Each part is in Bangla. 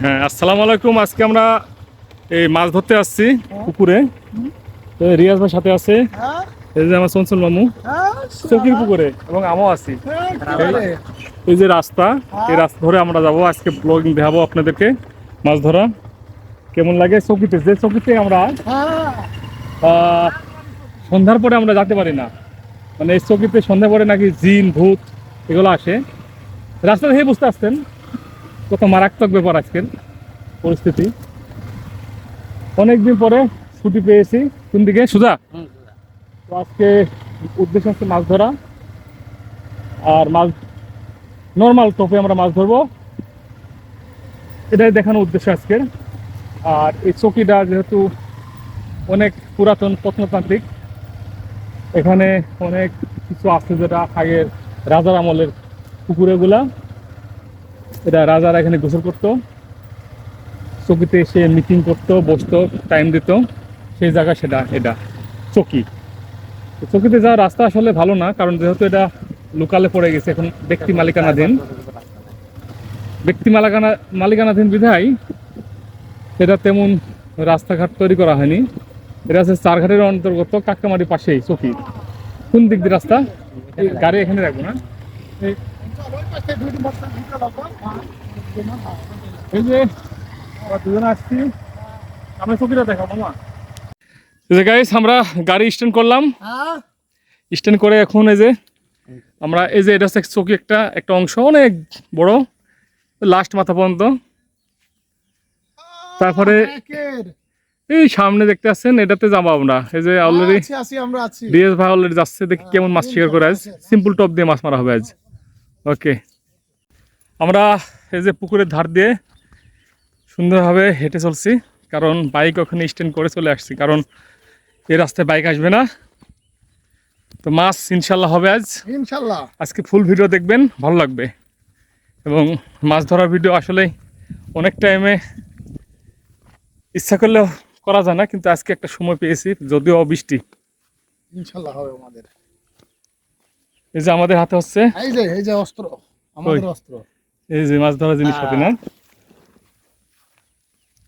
হ্যাঁ আসসালামু আলাইকুম। আজকে আমরা এই মাছ ধরতে আসছি পুকুরে। রিয়াজ ভাই সাথে আছে। এই যে আমার চঞ্চল মামু। চকির পুকুরে এবং আমও আছি। এই যে রাস্তা এই রাস্তা ধরে আমরা যাব। আজকে ব্লগিং দেখাবো আপনাদেরকে মাছ ধরা। কেমন লাগে চকিতে? যে চকিতে আমরা সন্ধ্যার পরে আমরা যেতে পারি না। মানে এই চকিতে সন্ধ্যা পরে নাকি জিন ভূত এগুলো আসে। রাস্তা দেখে বুঝতে আসতেন কত মারাত্মক ব্যাপার আজকের পরিস্থিতি। অনেকদিন পরে ছুটি পেয়েছি। কোন দিকে? সুজা? তো আজকে উদ্দেশ্য হচ্ছে মাছ ধরা। আর মাছ নর্মাল টোপে আমরা মাছ ধরবো। এটাই দেখানোর উদ্দেশ্য আজকের। আর এই চকিটা যেহেতু অনেক পুরাতন প্রত্নতান্ত্রিক এখানে অনেক কিছু আছে যেটা আগের রাজার আমলের পুকুরেগুলা এটা রাজারা এখানে গোসল করতো। চকিতে এসে মিটিং করতো, বসতো টাইম দিত। সেই জায়গা সেটা, এটা, চকি। চকিতে যাওয়ার রাস্তা আসলে ভালো না, কারণ যেহেতু এটা লোকালে পড়ে গেছে, এখন ব্যক্তি মালিকানাধীন। ব্যক্তি মালিকানা, মালিকানাধীন বিধায় এটা তেমন রাস্তাঘাট তৈরি করা হয়নি। এটা হচ্ছে চারঘাটের অন্তর্গত কাক্কামারি পাশেই, চকি। কোন দিক দিয়ে রাস্তা? গাড়ি এখানে রাখব না। এই এই যে আমরা দুজন আসছি। আমরা চকিটা দেখো মামা। যে গাইস আমরা গাড়ি স্ট্যান্ড করলাম। স্ট্যান্ড করে এখন এই যে আমরা এই যে এটা হচ্ছে চকি একটা একটা অংশ অনেক বড় লাস্ট মাথা পর্যন্ত। তারপরে এই সামনে দেখতে পাচ্ছেন এটাতে যাব আমরা। এই যে অলরেডি আছি আছি আমরা আছি। ডিএস ভাই অলরেডি যাচ্ছে দেখি কেমন মাছ শিকার করে আজ। সিম্পল টপ দিয়ে মাছ মারা হবে আজ। ওকে আমরা এই যে পুকুরের ধার দিয়ে সুন্দরভাবে হেঁটে চলছি কারণ বাইক ওখানে স্ট্যান্ড করে চলে আসছি কারণ এই রাস্তায় বাইক আসবে না। তো মাছ ইনশাল্লাহ হবে আজ। ইনশাল্লাহ। আজকে ফুল ভিডিও দেখবেন ভালো লাগবে। এবং মাছ ধরার ভিডিও আসলে অনেক টাইমে ইচ্ছা করলেও করা যায় না কিন্তু আজকে একটা সময় পেয়েছি যদিও বৃষ্টি ইনশাল্লাহ হবে আমাদের। এই যে আমাদের হাতে হচ্ছে? এই যে এই যে অস্ত্র আমাদের অস্ত্র। এই যে মাছ ধরার জিনিস পাতি না?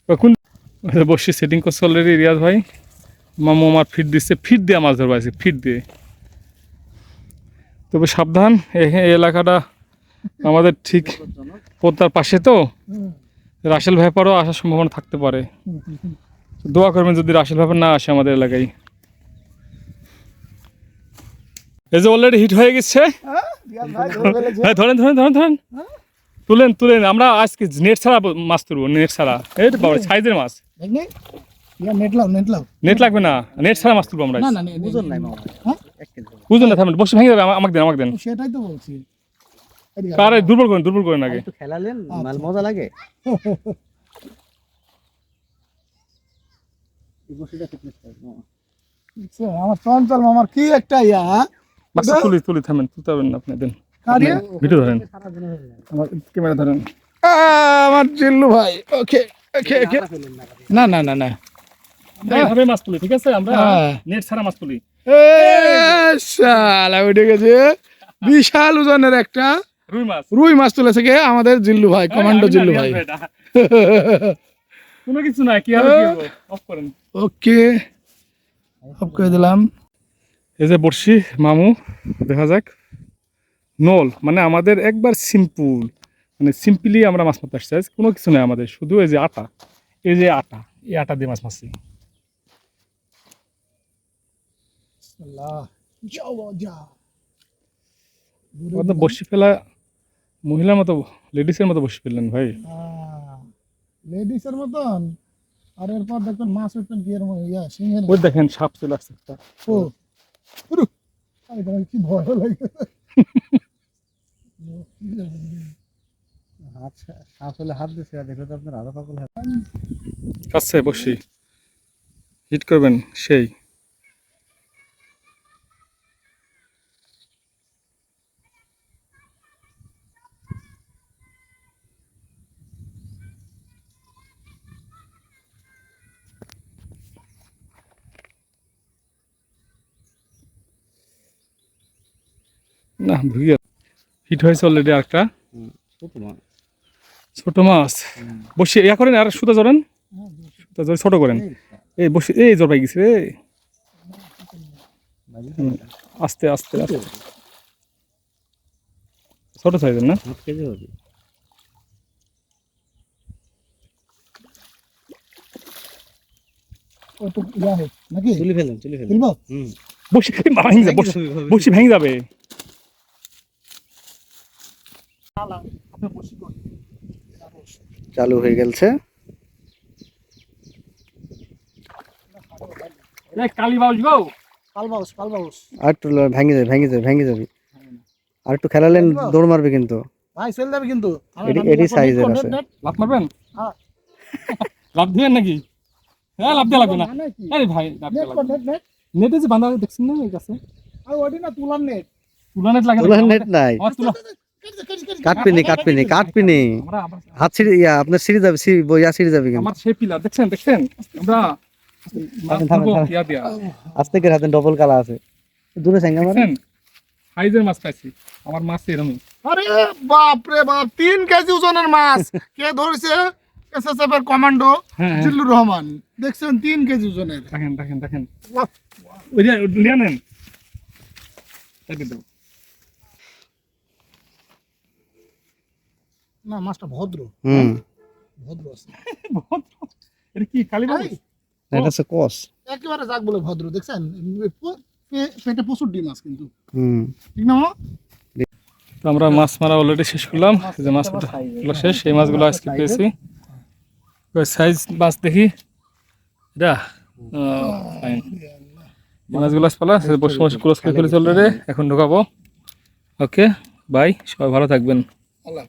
কোন বসে সেটিং করছে অলরেডি রিয়াজ ভাই। মামু আমার ফিট দিচ্ছে ফিট দিয়ে মাছ ধরবো আজকে ফিট দিয়ে। তবে সাবধান এই এলাকাটা আমাদের ঠিক পদ্মার পাশে তো। রাসেল ভ্যাপারও আসার সম্ভাবনা থাকতে পারে। দোয়া করবেন যদি রাসেল ভ্যাপার না আসে আমাদের এলাকায়। এই যে অলরেডি হিট হয়ে গেছে। হ্যাঁ। হ্যাঁ ধরেন ধরেন ধরেন ধরেন। তুলেন তুলেন আমরা আজকে নেট ছাড়া মাছ তুলবো নেট ছাড়া। এই তো বাবা সাইজের মাছ। নেট লাগবে না নেট ছাড়া মাছ তুলবো আমরা না না ওজন নাই মামা। হ্যাঁ? বুঝলেন না থামেন বসে ভেঙে যাবে আমাকে দেন আমাকে দেন। সেটাই তো বলছি। কারে দুর্বল করেন দুর্বল করেন আগে। একটু খেলালেন মাল মজা লাগে। আমার চঞ্চল মামার কি একটা ইয়া মাছটা তুলি তুলি থামেন তুলতে পারবেন না আপনি দেন। ভিডিও ধরেন। আমার ক্যামেরা ধরেন। আমার জিল্লু ভাই ওকে ওকে ওকে। না না না না। এইভাবে মাছ তুলি ঠিক আছে? আমরা হ্যাঁ। নেট ছাড়া মাছ তুলি। শালা উঠে গেছে বিশাল ওজনের একটা রুই মাছ। রুই মাছ তুলেছে কে? আমাদের জিল্লু ভাই কমান্ডো জিল্লু ভাই। কোনো কিছু নাই কি হবে কি অফ করেন। ওকে। সব করে দিলাম। এই যে বর্ষি মামু দেখা যাক। নল মানে আমাদের একবার সিম্পল মানে সিম্পলি আমরা মাছ মারতে আসছি। কোনো কিছু নেই আমাদের শুধু এই যে আটা এই যে আটা এই আটা দিয়ে মাছ মারছি। বর্ষি ফেলা মহিলার মতো লেডিসের মতো বসে ফেললেন ভাই। লেডিসের মতন? আর এরপর দেখবেন মাছ উঠবেন সিংহের ওই দেখেন সাপ চলে আসছে একটা। কি ভয় লাগে? হাত শ্বাস হলে হাত দিচ্ছে আর দেখলে তো আপনার আরও পাগল কাছে বসি। হিট করবেন সেই। না ভুগিয়ে হিট হয়েছে অলরেডি আরেকটা। ছোট মাছ। ছোট মাছ। বসে ইয়া করেন আর সুতা জড়েন। সুতা জড়ে ছোট করেন। এই বসে এই গেছে রে আস্তে আস্তে আস্তে। ছোট সাইজের না? হাফ কেজি হবে। একটু ইয়া হোক, নাকি? তুলে ফেলেন তুলে ফেলেন। তুলবো হুম। বসে ভেঙে যাবে বসে বসে ভেঙে যাবে চালু হয়ে গেছে এই কালী বাউস গো। কালবাউস কালবাউস আর একটু ভেঙে যাবে ভেঙে যাবে ভেঙে যাবে। আর একটু খেলালেন দৌড় মারবে কিন্তু। ভাই চলে যাবে কিন্তু। এটি- এটি আছে। লাভ মারবেন? হ্যাঁ। লাভ দিবেন নাকি? হ্যাঁ লাভ দেওয়া লাগবে না। আরে ভাই লাভ দেওয়া লাগবে নেটে যে বাঁধা দেখছেন না এই গাছে? ওটি না তুলার নেট। তুলা নেট লাগে না। নেট নাই। তুলা কাটপিনি কাটপিনি কাটপিনি হাত সিঁড়ি ইয়া আপনার সিঁড়ি যাবে সিঁড়ি সিঁড়ি যাবে কিন্তু। আমার সেই পিলার দেখছেন দেখছেন? আমরা মাছ থামেন, থামেন, ধরবো থামেন। দিয়া। আজ থেকে হাতে ডবল কালা আছে। দূরে স্যাঙ্গা মারে দেখছেন? মাছ পাইছি। আমার মাছ এরকমই আরে বাপ রে বাপ তিন কেজি ওজনের মাছ। কে ধরেছে? এসএসএফ এর কমান্ডো হ্যাঁ হ্যাঁ। জিল্লুর রহমান। দেখছেন তিন কেজি ওজনের। দেখেন দেখেন দেখেন। ওই যে লিয়া তাকে দেবো না মাছটা ভদ্র। হুম। ভদ্র আছে। এটা কি কালী বাবু এটা হচ্ছে কস। একেবারে যাক বলে ভদ্র দেখছেন? পেটে প্রচুর ডিম আছে কিন্তু। হুম। ঠিক না তো আমরা মাছ মারা অলরেডি শেষ করলাম। যে মাছগুলো শেষ এই মাছগুলো আজকে পেয়েছি। সাইজ মাছ দেখি। এটা ফাইন এই মাছগুলো আজ পেলা বসে বসে ক্লোজ করে ফেলেছি অলরেডি এখন ঢোকাবো। ওকে বাই সবাই ভালো থাকবেন। আল্লাহ